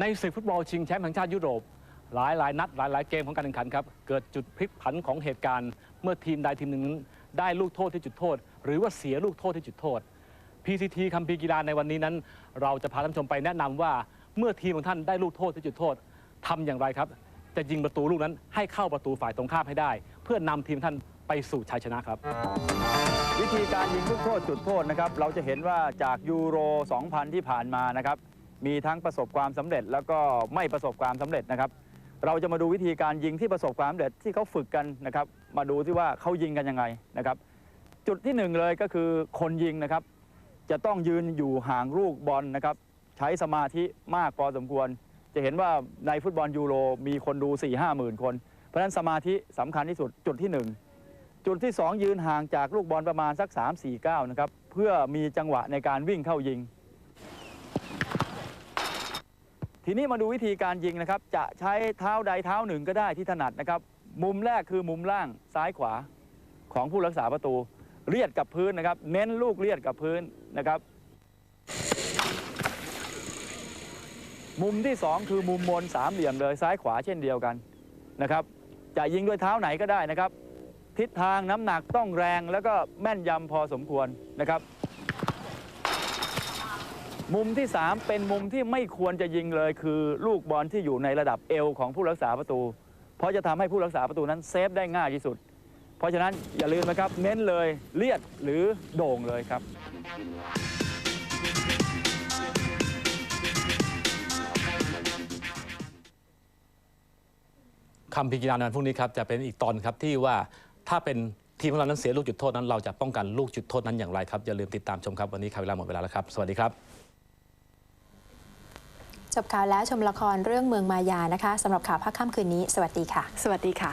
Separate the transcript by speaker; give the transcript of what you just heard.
Speaker 1: ในศึกฟุตบอลชิงแชมป์แห่งชาติยุโรป หลายหลายนัดหลายหลายเกมของการแข่งขันครับ เกิดจุดพลิกผันของเหตุการณ์ เมื่อทีมใดทีมหนึ่งได้ลูกโทษที่จุดโทษ หรือว่าเสียลูกโทษที่จุดโทษ PCT คัมภีร์กีฬาในวันนี้นั้น เราจะพาท่านผู้ชมไปแนะนำว่าเมื่อทีมของท่านได้ลูกโทษที่จุดโทษทำอย่างไรครับ จะยิงประตูลูกนั้นให้เข้าประตูฝ่ายตรงข้ามให้ได้ เพื่อนำทีมท่านไปสู่ชัยชนะครับ
Speaker 2: วิธีการยิงลูกโทษจุดโทษนะครับเราจะเห็นว่าจากยูโร 2000 ที่ผ่านมานะครับ มีทั้งประสบความสำเร็จ แล้วก็ไม่ประสบความสำเร็จนะครับ เราจะมาดูวิธีการยิงที่ประสบความสำเร็จที่เขาฝึกกันนะครับ มาดูที่ว่าเขายิงกันยังไงนะครับ จุดที่หนึ่งเลยก็คือคนยิงนะครับ จะต้องยืนอยู่ห่างลูกบอลนะครับ ใช้สมาธิมากพอสมควร จะเห็นว่าในฟุตบอลยูโรมีคนดู4 5หมื่นคน เพราะฉะนั้นสมาธิสำคัญที่สุดจุดที่หนึ่งจุดที่ 2 ยืนห่างจากลูกบอลประมาณสัก 3 4 9 นะครับ เพื่อมีจังหวะในการวิ่งเข้ายิง ทีนี้มาดูวิธีการยิงนะครับ จะใช้เท้าใดเท้าหนึ่งก็ได้ที่ถนัดนะครับ มุมแรกคือมุมล่างซ้ายขวาของผู้รักษาประตูเลียดกับพื้นนะครับ เน้นลูกเลียดกับพื้นนะครับ มุมที่ 2 คือมุมมนสามเหลี่ยมเลยซ้ายขวาเช่นเดียวกันนะครับ จะยิงด้วยเท้าไหนก็ได้นะครับ ทิศทางน้ำหนักต้องแรงแล้วก็แม่นยำพอสมควรนะครับ มุมที่ 3 เป็นมุมที่ไม่ควรจะยิงเลย คือลูกบอลที่อยู่ในระดับเอวของผู้รักษาประตู เพราะจะทำให้ผู้รักษาประตูนั้นเซฟได้ง่ายที่สุด เพราะฉะนั้นอย่าลืมนะครับ เน้นเลยเลียดหรือโด่งเลยครับ
Speaker 1: คำพิจารณาวันพรุ่งนี้ครับจะเป็นอีกตอนครับที่ว่าถ้าเป็นทีมของเรานั้นเสียลูกจุดโทษนั้นเราจะป้องกันลูกจุดโทษนั้นอย่างไรครับอย่าลืมติดตามชมครับวันนี้ครับเวลาหมดเวลาแล้วครับ สวัสดีครับ
Speaker 3: จบข่าวแล้วชมละครเรื่องเมืองมายานะคะสำหรับข่าวภาคค่ำคืนนี้ สวัสดีค่ะ
Speaker 4: สวัสดีค่ะ